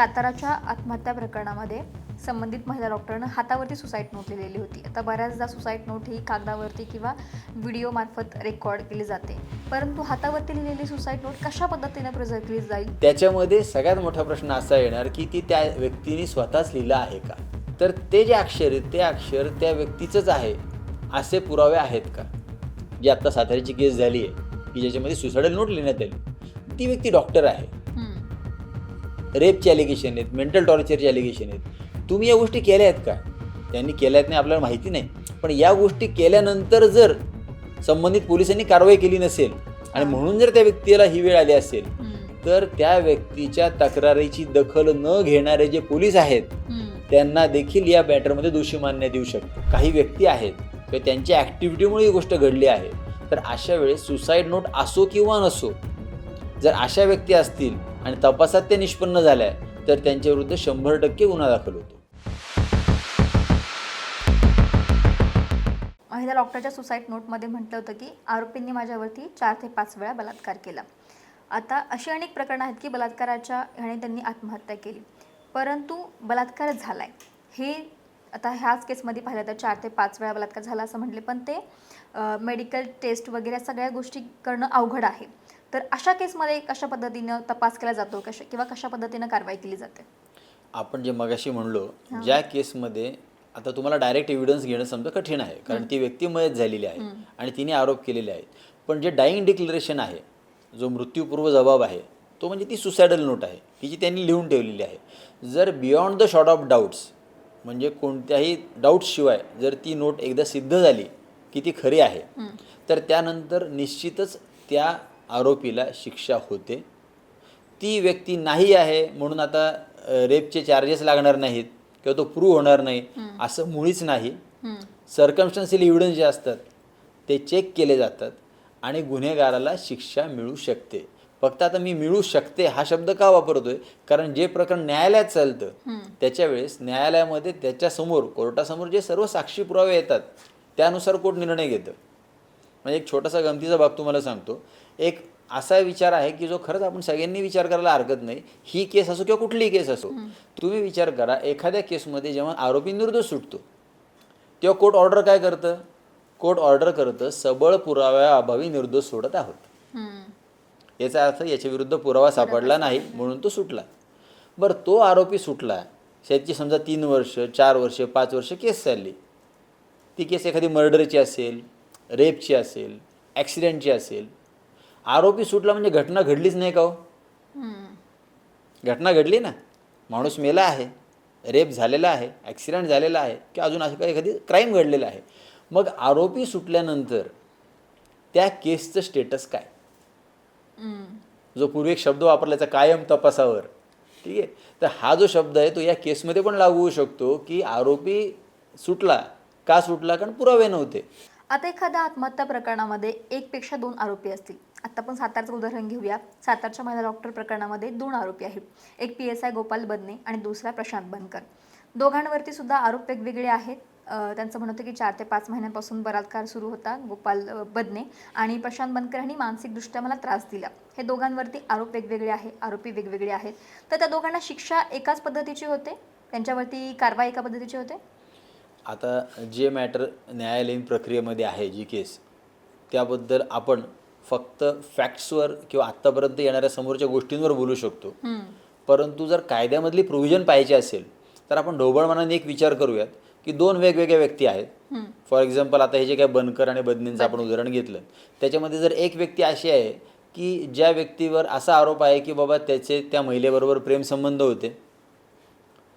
साताराच्या आत्महत्या प्रकरणामध्ये संबंधित महिला डॉक्टरनं हातावरती सुसाईड नोट लिहिलेली होती. आता बऱ्याचदा सुसाईड नोट ही कागदावरती किंवा व्हिडिओमार्फत रेकॉर्ड केली जाते. परंतु हातावरती लिहिलेली सुसाईड नोट कशा पद्धतीने प्रेझेंट केली जाईल? त्याच्यामध्ये सगळ्यात मोठा प्रश्न असा येणार की ती त्या व्यक्तीने स्वतःच लिहिलं आहे का? तर ते जे अक्षर आहे ते अक्षर त्या व्यक्तीचंच आहे असे पुरावे आहेत का? जी आत्ता साताऱ्याची केस झाली आहे की ज्याच्यामध्ये सुसाईडल नोट लिहिण्यात आली. ती व्यक्ती डॉक्टर आहे. रेपचे ॲलिगेशन आहेत मेंटल टॉर्चरचे ॲलिगेशन आहेत. तुम्ही या गोष्टी केल्या आहेत का? त्यांनी केल्या आहेत नाही आपल्याला माहिती नाही. पण या गोष्टी केल्यानंतर जर संबंधित पोलिसांनी कारवाई केली नसेल आणि म्हणून जर त्या व्यक्तीला ही वेळ आली असेल. तर त्या व्यक्तीच्या तक्रारीची दखल न घेणारे जे पोलीस आहेत. त्यांना देखील या मॅटरमध्ये दोषी मानण्यात येऊ शकते. काही व्यक्ती आहेत किंवा त्यांच्या ॲक्टिव्हिटीमुळे ही गोष्ट घडली आहे तर अशा वेळेस सुसाईड नोट असो किंवा नसो जर अशा व्यक्ती असतील आणि तपासात ते निष्पन्न झाल्या तर त्यांच्याविरुद्ध शंभर टक्के गुन्हा दाखल होतो. महिला डॉक्टरच्या सुसाईड नोटमध्ये म्हटलं होतं की आरोपींनी माझ्यावरती चार ते पाच वेळा बलात्कार केला. आता अशी अनेक प्रकरणं आहेत की बलात्काराच्या ह्याने त्यांनी आत्महत्या केली. परंतु बलात्कार झालाय. हे आता ह्याच केसमध्ये पाहिलं तर चार ते पाच वेळा बलात्कार झाला असं म्हटले पण ते मेडिकल टेस्ट वगैरे या सगळ्या गोष्टी करणं अवघड आहे. तर अशा केसमध्ये कशा पद्धतीनं तपास केला जातो कशा किंवा कशा पद्धतीनं कारवाई केली जाते आपण जे मगाशी म्हणलो. ज्या केसमध्ये आता तुम्हाला डायरेक्ट एव्हिडन्स घेणं समजा कठीण आहे कारण ती व्यक्ती मयत झालेली आहे. आणि तिने आरोप केलेले आहेत पण जे डाईंग डिक्लरेशन आहे जो मृत्यूपूर्व जबाब आहे तो म्हणजे ती सुसायडल नोट आहे की जी त्यांनी लिहून ठेवलेली आहे जर beyond the short of doubts म्हणजे कोणत्याही डाऊट्सशिवाय जर ती नोट एकदा सिद्ध झाली की ती खरी आहे. तर त्यानंतर निश्चितच त्या आरोपीला शिक्षा होते ती व्यक्ती नाही आहे म्हणून आता रेपचे चार्जेस लागणार नाहीत किंवा तो प्रूव्ह होणार नाही. असं मुळीच नाही हम्म. सर्कमस्टन्शियल एव्हिडन्स जे असतात ते चेक केले जातात आणि गुन्हेगाराला शिक्षा मिळू शकते फक्त आता मी मिळू शकते हा शब्द का वापरतोय कारण जे प्रकरण न्यायालयात चालतं. त्याच्या वेळेस न्यायालयामध्ये त्याच्यासमोर कोर्टासमोर जे सर्व साक्षी पुरावे येतात त्यानुसार कोर्ट निर्णय घेतं म्हणजे एक छोटासा गमतीचा भाग तुम्हाला सांगतो एक असा विचार आहे की जो खरंच आपण सगळ्यांनी विचार करायला हरकत नाही ही केस असो किंवा कुठलीही केस असो तुम्ही विचार करा एखाद्या केसमध्ये जेव्हा आरोपी निर्दोष सुटतो तेव्हा कोर्ट ऑर्डर काय करतं? कोर्ट ऑर्डर करतं सबळ पुराव्याअभावी निर्दोष सोडत आहोत. याचा अर्थ याच्या विरुद्ध पुरावा सापडला नाही. म्हणून तो सुटला. बरं तो आरोपी सुटला त्याची समजा तीन वर्ष चार वर्ष पाच वर्ष केस चालली. ती केस एखादी मर्डरची असेल रेपची असेल ॲक्सिडेंटची असेल आरोपी सुटला म्हणजे घटना घडलीच नाही का हो. घटना घडली ना? माणूस मेला आहे रेप झालेला आहे ॲक्सिडेंट झालेला आहे किंवा अजून असं काही एखादी क्राईम घडलेला आहे. मग आरोपी सुटल्यानंतर त्या केसचं स्टेटस काय. जो पूर्वी एक शब्द वापरल्याचा कायम तपासावर. ठीक आहे? तर हा जो शब्द आहे तो या केसमध्ये पण लागू होऊ शकतो की आरोपी सुटला का सुटला? कारण पुरावे नव्हते. आता एखाद्या आत्महत्या प्रकरणामध्ये एकपेक्षा दोन आरोपी असतील. आता आपण सातारचं उदाहरण घेऊया. सातारच्या महिला डॉक्टर प्रकरणामध्ये दोन आरोपी आहेत. एक P S I Gopal Badne आणि दुसरा प्रशांत बनकर. दोघांवरती सुद्धा आरोप वेगवेगळे आहेत. त्यांचं म्हणणं होतं की चार ते पाच महिन्यांपासून बलात्कार सुरू होता गोपाल बदने आणि प्रशांत बनकर यांनी मानसिकदृष्ट्या मला त्रास दिला. हे दोघांवरती आरोप वेगवेगळे आहे आरोपी वेगवेगळे आहेत. तर त्या दोघांना शिक्षा एकाच पद्धतीची होते? त्यांच्यावरती कारवाई एका पद्धतीची होते? आता जे मॅटर न्यायालयीन प्रक्रियेमध्ये आहे जी केस त्याबद्दल आपण फक्त फॅक्ट्सवर किंवा आत्तापर्यंत येणाऱ्या समोरच्या गोष्टींवर बोलू शकतो. परंतु जर कायद्यामधली प्रोव्हिजन पाहिजे असेल तर आपण ढोबळ मनाने एक विचार करूयात की दोन वेगवेगळ्या व्यक्ती आहेत. फॉर एक्झाम्पल आता हे जे काय बनकर आणि बदनींचं आपण उदाहरण घेतलं त्याच्यामध्ये जर एक व्यक्ती अशी आहे की ज्या व्यक्तीवर असा आरोप आहे की बाबा त्याचे त्या महिलेबरोबर प्रेमसंबंध होते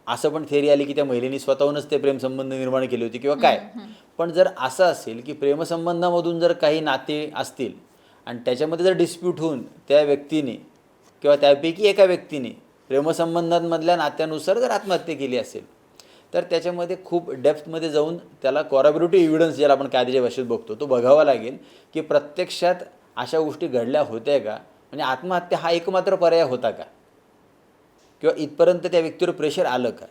असं पण थेरी आली की त्या महिलेने स्वतःहूनच ते प्रेमसंबंध निर्माण केले होते किंवा काय. पण जर असं असेल की प्रेमसंबंधामधून जर काही नाते असतील आणि त्याच्यामध्ये जर डिस्प्यूट होऊन त्या व्यक्तीने किंवा त्यापैकी एका व्यक्तीने प्रेमसंबंधांमधल्या नात्यानुसार जर आत्महत्या केली असेल तर त्याच्यामध्ये खूप डेप्थमध्ये जाऊन त्याला कॉरॅबरेटिव्ह एव्हिडन्स ज्याला आपण कायद्याच्या भाषेत बघतो तो बघावा लागेल की प्रत्यक्षात अशा गोष्टी घडल्या होत्या का? म्हणजे आत्महत्या हा एकमात्र पर्याय होता का? किंवा इथपर्यंत त्या व्यक्तीवर प्रेशर आलं का?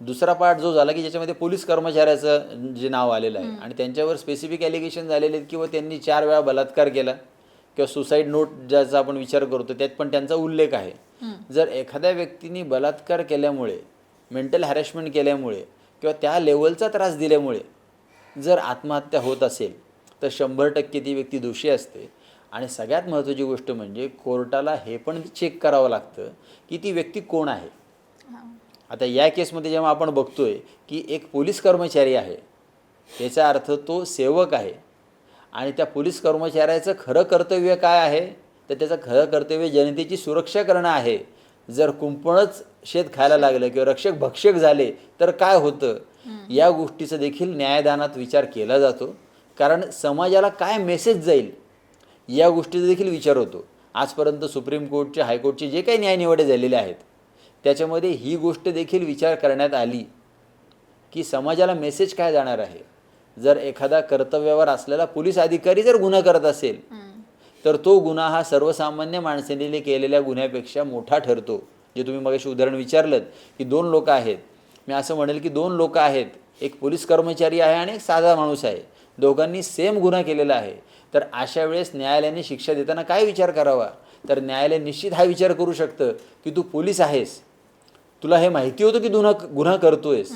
दुसरा पार्ट जो झाला की ज्याच्यामध्ये पोलीस कर्मचाऱ्याचं जे नाव आलेलं आहे आणि त्यांच्यावर स्पेसिफिक ॲलिगेशन झालेले आहेत किंवा त्यांनी चार वेळा बलात्कार केला किंवा सुसाईड नोट ज्याचा आपण विचार करतो त्यात पण त्यांचा उल्लेख आहे. जर एखाद्या व्यक्तीने बलात्कार केल्यामुळे मेंटल हॅरेसमेंट केल्यामुळे किंवा त्या लेवलचा त्रास दिल्यामुळे जर आत्महत्या होत असेल तर शंभर टक्के ती व्यक्ती दोषी असते. आणि सगळ्यात महत्त्वाची गोष्ट म्हणजे कोर्टाला हे पण चेक करावं लागतं की ती व्यक्ती कोण आहे. आता या केसमध्ये जेव्हा आपण बघतोय की एक पोलीस कर्मचारी आहे याचा अर्थ तो सेवक आहे आणि त्या पोलीस कर्मचाऱ्याचं खरं कर्तव्य काय आहे? तर त्याचं खरं कर्तव्य जनतेची सुरक्षा करणं आहे. जर कुंपणच शेत खायला लागलं किंवा रक्षक भक्षक झाले तर काय होतं? या गोष्टीचा देखील न्यायदानात विचार केला जातो. कारण समाजाला काय मेसेज जाईल? या गोष्टीचा देखील विचार होतो. आजपर्यंत सुप्रीम कोर्टचे हायकोर्टचे जे काही न्यायनिवाडे झालेले आहेत त्याच्यामध्ये ही गोष्ट देखील विचार करण्यात आली की समाजाला मेसेज काय जाणार आहे? जर एखादा कर्तव्यावर असलेला पोलीस अधिकारी जर गुन्हा करत असेल तर तो गुन्हा हा सर्वसामान्य माणसाने केलेल्या गुन्ह्यापेक्षा मोठा ठरतो. जे तुम्ही मगाशी उदाहरण विचारलं की दोन लोक आहेत. मी असं म्हणेल की दोन लोक आहेत. एक पोलीस कर्मचारी आहे आणि एक साधा माणूस आहे. दोघांनी सेम गुन्हा केलेला आहे. तर अशा वेळेस न्यायालयाने शिक्षा देताना काय विचार करावा? तर न्यायालय निश्चित हा विचार करू शकतं की तू पोलीस आहेस. तुला हे माहिती होतं की गुन्हा गुन्हा करतोयस.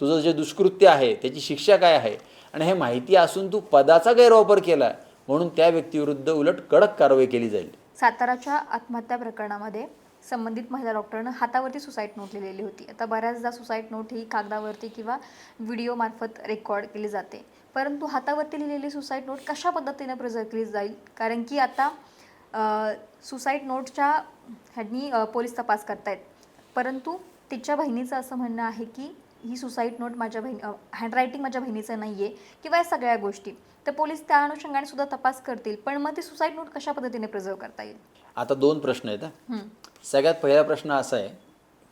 तुझं जे दुष्कृत्य आहे त्याची शिक्षा काय आहे? आणि हे माहिती असून तू पदाचा गैरवापर केला म्हणून त्या व्यक्तीविरुद्ध उलट कडक कारवाई केली जाईल. साताराच्या आत्महत्या प्रकरणामध्ये संबंधित महिला डॉक्टरनं हातावरती सुसाईड नोट लिहिलेली होती. आता बऱ्याचदा सुसाईड नोट ही कागदावरती किंवा व्हिडिओ मार्फत रेकॉर्ड केली जाते. परंतु हातावरती लिहिलेली सुसाईड नोट कशा पद्धतीने प्रिझर्व केली जाईल? कारण की आता सुसाईड नोटच्या ह्यांनी पोलीस तपास करतायत. परंतु तिच्या बहिणीचं असं म्हणणं आहे की ही सुसाईड नोट माझ्या बहिणी हँडरायटिंग माझ्या बहिणीचं नाही आहे किंवा या सगळ्या गोष्टी. तर पोलीस त्या अनुषंगाने सुद्धा तपास करतील. पण मग ती सुसाईड नोट कशा पद्धतीने प्रिझर्व करता येईल? आता दोन प्रश्न आहेत हा. सगळ्यात पहिला प्रश्न असा आहे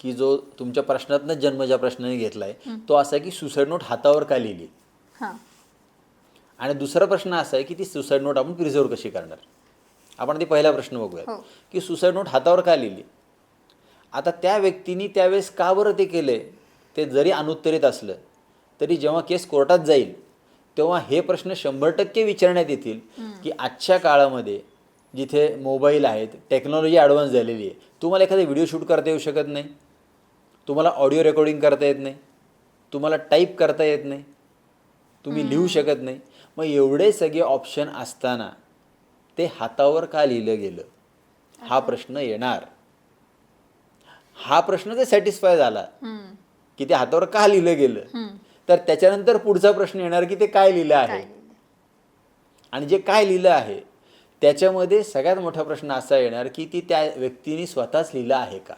की जो तुमच्या प्रश्नातनं जन्म ज्या प्रश्नाने घेतला आहे तो असा आहे की सुसाईड नोट हातावर का लिहिली? हां. आणि दुसरा प्रश्न असा आहे की ती सुसाईड नोट आपण प्रिझर्व कशी करणार? आपण ती पहिला प्रश्न बघूया हो. की सुसाईड नोट हातावर का लिहिली? आता त्या व्यक्तीने त्यावेळेस का बरं ते केले ते जरी अनुत्तरित असलं तरी जेव्हा केस कोर्टात जाईल तेव्हा हे प्रश्न शंभर टक्के विचारण्यात येतील की आजच्या काळामध्ये जिथे मोबाईल आहेत टेक्नॉलॉजी ॲडव्हान्स झालेली आहे तुम्हाला एखादा व्हिडिओ शूट करता येऊ शकत नाही? तुम्हाला ऑडिओ रेकॉर्डिंग करता येत नाही? तुम्हाला टाईप करता येत नाही? तुम्ही लिहू शकत नाही? मग एवढे सगळे ऑप्शन असताना ते हातावर का लिहिलं गेलं? हा प्रश्न येणार. हा प्रश्न जर सॅटिस्फाय झाला. की ते हातावर का लिहिलं गेलं. तर त्याच्यानंतर पुढचा प्रश्न येणार की ते काय लिहिलं आहे? आणि जे काय लिहिलं आहे त्याच्यामध्ये सगळ्यात मोठा प्रश्न असा येणार की ती त्या व्यक्तीने स्वतःच लिहिलं आहे का?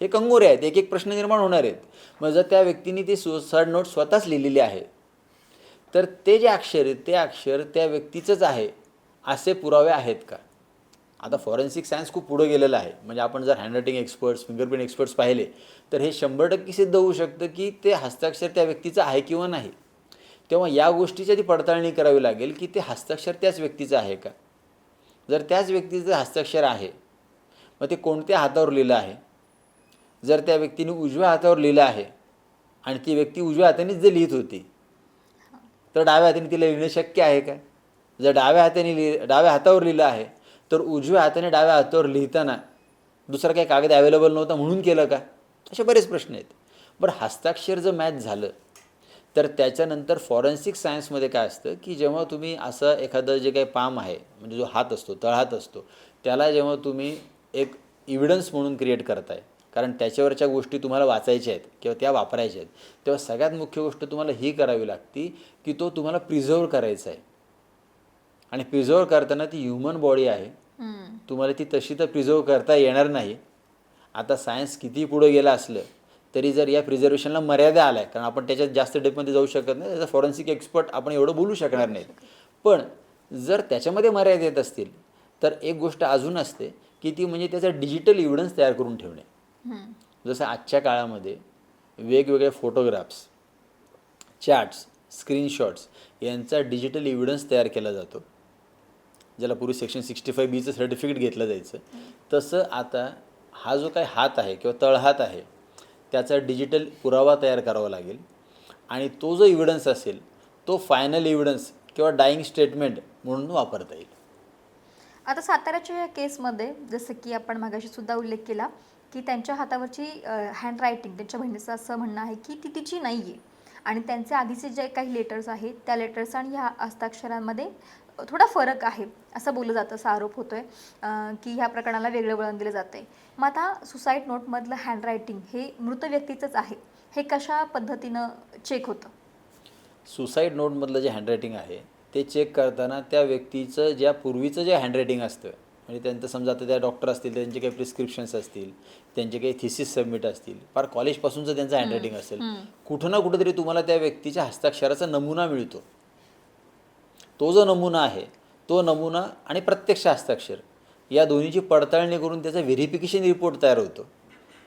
हे कंगोरे आहेत. एक एक प्रश्न निर्माण होणार आहेत. मग जर त्या व्यक्तीने ती सुसाईड नोट स्वतःच लिहिलेली आहे तर ते जे अक्षर आहे ते अक्षर त्या व्यक्तीचंच आहे. असे पुरावे आहेत का? आता फॉरेन्सिक सायन्स खूप पुढं गेलेलं आहे. म्हणजे आपण जर हँडरायटिंग एक्सपर्ट्स फिंगरप्रिंट एक्सपर्ट्स पाहिले तर हे शंभर टक्के सिद्ध होऊ शकतं की ते हस्ताक्षर त्या व्यक्तीचं आहे किंवा नाही. तेव्हा या गोष्टीची आधी पडताळणी करावी लागेल की ते हस्ताक्षर त्याच व्यक्तीचं आहे का? जर त्याच व्यक्तीचं हस्ताक्षर आहे मग ते कोणत्या हातावर लिहिलं आहे? जर त्या व्यक्तीने उजव्या हातावर लिहिलं आहे आणि ती व्यक्ती उजव्या हातानेच जर लिहित होती तर डाव्या हाताने तिला लिहिणं शक्य आहे का जर डाव्या हाताने लिहि डाव्या हातावर लिहिलं आहे तर उजव्या हाताने डाव्या हातावर लिहिताना दुसरा काही कागद अवेलेबल नव्हता म्हणून केलं का? असे बरेच प्रश्न आहेत. बरं हस्ताक्षर जर मॅच झालं तर त्याच्यानंतर फॉरेन्सिक सायन्समध्ये काय असतं की जेव्हा तुम्ही असं एखादं जे काही पाम आहे म्हणजे जो हात असतो तळहात असतो त्याला जेव्हा तुम्ही एक इव्हिडन्स म्हणून क्रिएट करताय कारण त्याच्यावरच्या गोष्टी तुम्हाला वाचायच्या आहेत किंवा त्या वापरायच्या आहेत. तेव्हा सगळ्यात मुख्य गोष्ट तुम्हाला ही करावी लागती की तो तुम्हाला प्रिझर्व करायचा आहे. आणि प्रिझर्व करताना ती ह्युमन बॉडी आहे. तुम्हाला ती तशी तर प्रिझर्व करता येणार नाही. आता सायन्स किती पुढे गेलं असलं तरी जर या प्रिझर्वेशनला मर्यादा आल्या कारण आपण त्याच्यात जास्त डेपमध्ये जाऊ शकत नाही त्याचा फॉरेन्सिक एक्सपर्ट आपण एवढं बोलू शकणार नाहीत. पण जर त्याच्यामध्ये मर्यादा येत असतील तर एक गोष्ट अजून असते की ती म्हणजे त्याचा डिजिटल इव्हिडन्स तयार करून ठेवणे. जसं आजच्या काळामध्ये वेगवेगळे फोटोग्राफ्स चॅट्स स्क्रीनशॉट्स यांचा डिजिटल इव्हिडन्स तयार केला जातो. ज्याला पूर्वी सेक्शन सिक्स्टी फाय बीचं सर्टिफिकेट घेतलं जायचं. तसं आता हा जो काही हात आहे किंवा तळहात आहे त्याचा डिजिटल पुरावा तयार करावा लागेल. आणि तो जो इव्हिडन्स असेल तो फायनल इव्हिडन्स किंवा डाईंग स्टेटमेंट म्हणून वापरता येईल. आता साताऱ्याच्या या केसमध्ये जसं की आपण मागाशी सुद्धा उल्लेख केला की त्यांच्या हातावरची हँड रायटिंग त्यांच्या बहिणीचं असं म्हणणं आहे की ती तिची नाही आहे आणि त्यांचे आधीचे जे काही लेटर्स आहेत त्या लेटर्स आणि ह्या हस्ताक्षरांमध्ये थोडा फरक आहे असं बोललं जातं असा आरोप होतो आहे की ह्या प्रकरणाला वेगळं वळण दिलं जातं आहे मग आता सुसाईड नोटमधलं हँड रायटिंग हे मृत व्यक्तीचंच आहे. हे कशा पद्धतीनं चेक होतं? सुसाईड नोटमधलं जे हँडरायटिंग आहे ते चेक करताना त्या व्यक्तीचं ज्या पूर्वीचं जे हँडरायटिंग असतं म्हणजे त्यांचं समजा आता त्या डॉक्टर असतील त्यांचे काही प्रिस्क्रिप्शन्स असतील त्यांचे काही थिसिस सबमिट असतील फार कॉलेजपासूनचं त्यांचं हँडरायटिंग असेल कुठं ना कुठंतरी तुम्हाला त्या व्यक्तीच्या हस्ताक्षराचा नमुना मिळतो. तो जो नमुना आहे तो नमुना आणि प्रत्यक्ष हस्ताक्षर या दोन्हीची पडताळणी करून त्याचा व्हेरिफिकेशन रिपोर्ट तयार होतो.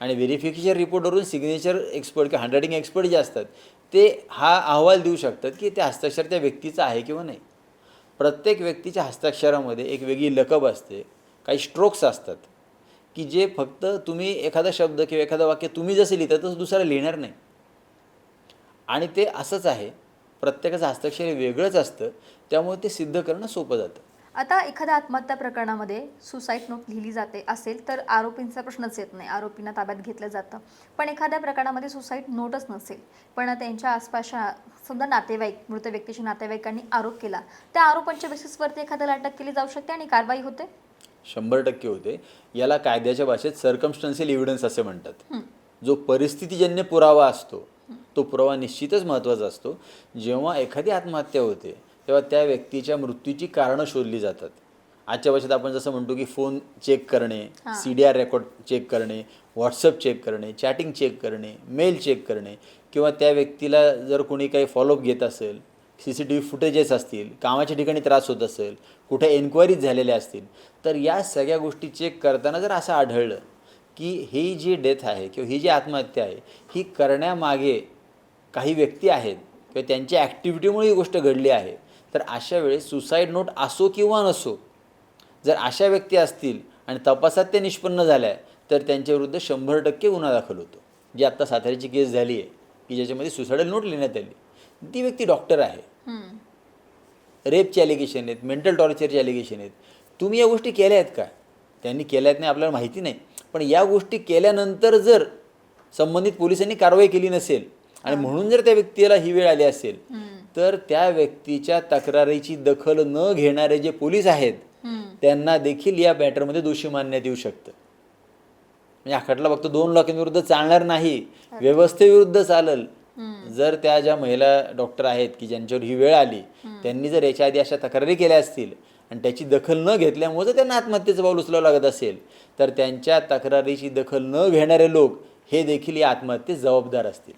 आणि व्हेरिफिकेशन रिपोर्टवरून सिग्नेचर एक्सपर्ट किंवा हँडरायटिंग एक्सपर्ट जे असतात ते हा अहवाल देऊ शकतात की ते हस्ताक्षर त्या व्यक्तीचं आहे किंवा नाही. प्रत्येक व्यक्तीच्या हस्ताक्षरामध्ये एक वेगळी लकब असते. काही स्ट्रोक्स असतात. की जे फक्त तुम्ही एखादा शब्द किंवा एखादं वाक्य तुम्ही जसं लिहिता तसं दुसरा लिहिणार नाही. आणि ते असंच आहे. प्रत्येकाचं हस्ताक्षर हे वेगळंच असतं. त्यामुळे ते सिद्ध करणं सोपं जातं. आता एखाद्या आत्महत्या प्रकरणामध्ये सुसाईड नोट लिहिली जाते असेल तर आरोपींचा प्रश्नच येत नाही. आरोपींना ताब्यात घेतलं जातं. पण एखाद्या प्रकरणामध्ये सुसाईड नोटच नसेल. पण त्यांच्या आसपासच्या समजा नातेवाईक मृत व्यक्तीच्या नातेवाईकांनी आरोप केला. त्या आरोपांच्या बेसिसवरती एखाद्याला अटक केली जाऊ शकते आणि कारवाई होते? शंभर टक्के होते. याला कायद्याच्या भाषेत सरकमस्टन्शियल एव्हिडन्स असे म्हणतात. जो परिस्थितीजन्य पुरावा असतो तो पुरावा निश्चितच महत्त्वाचा असतो. जेव्हा एखादी आत्महत्या होते तेव्हा त्या व्यक्तीच्या मृत्यूची कारणं शोधली जातात. आजच्या भाषेत आपण जसं म्हणतो की फोन चेक करणे C D R record check करणे व्हॉट्सअप चेक करणे चॅटिंग चेक करणे मेल चेक करणे किंवा त्या व्यक्तीला जर कोणी काही फॉलोअप घेत असेल C C T V footages असतील कामाच्या ठिकाणी त्रास होत असेल कुठे एन्क्वायरीज झालेल्या असतील तर या सगळ्या गोष्टी चेक करताना जर असं आढळलं की ही जी डेथ आहे किंवा ही जी आत्महत्या आहे ही करण्यामागे काही व्यक्ती आहेत किंवा त्यांच्या ॲक्टिव्हिटीमुळे ही गोष्ट घडली आहे तर अशा वेळेस सुसाईड नोट असो किंवा नसो जर अशा व्यक्ती असतील आणि तपासात ते निष्पन्न झाल्या तर त्यांच्याविरुद्ध शंभर टक्के गुन्हा दाखल होतो. जी आत्ता साताऱ्याची केस झाली आहे की ज्याच्यामध्ये सुसाईडल नोट लिहिण्यात आली ती व्यक्ती डॉक्टर आहे. रेपचे ॲलिगेशन आहेत मेंटल टॉर्चरचे ॲलिगेशन आहेत. तुम्ही या गोष्टी केल्या आहेत का? त्यांनी केल्या आहेत नाही आपल्याला माहिती नाही. पण या गोष्टी केल्यानंतर जर संबंधित पोलिसांनी कारवाई केली नसेल आणि म्हणून जर त्या व्यक्तीला ही वेळ आली असेल तर त्या व्यक्तीच्या तक्रारीची दखल न घेणारे जे पोलीस आहेत. त्यांना देखील या मॅटरमध्ये दोषी मानण्यात येऊ शकतं. म्हणजे खटला फक्त दोन लोकांविरुद्ध चालणार नाही व्यवस्थेविरुद्ध चालल. जर त्या ज्या महिला डॉक्टर आहेत की ज्यांच्यावर ही वेळ आली त्यांनी जर याच्या आधी अशा तक्रारी केल्या असतील आणि त्याची दखल न घेतल्यामुळे जर त्यांना आत्महत्येचं पाऊल उचलावं लागत असेल तर त्यांच्या तक्रारीची दखल न घेणारे लोक हे देखील या आत्महत्येस जबाबदार असतील.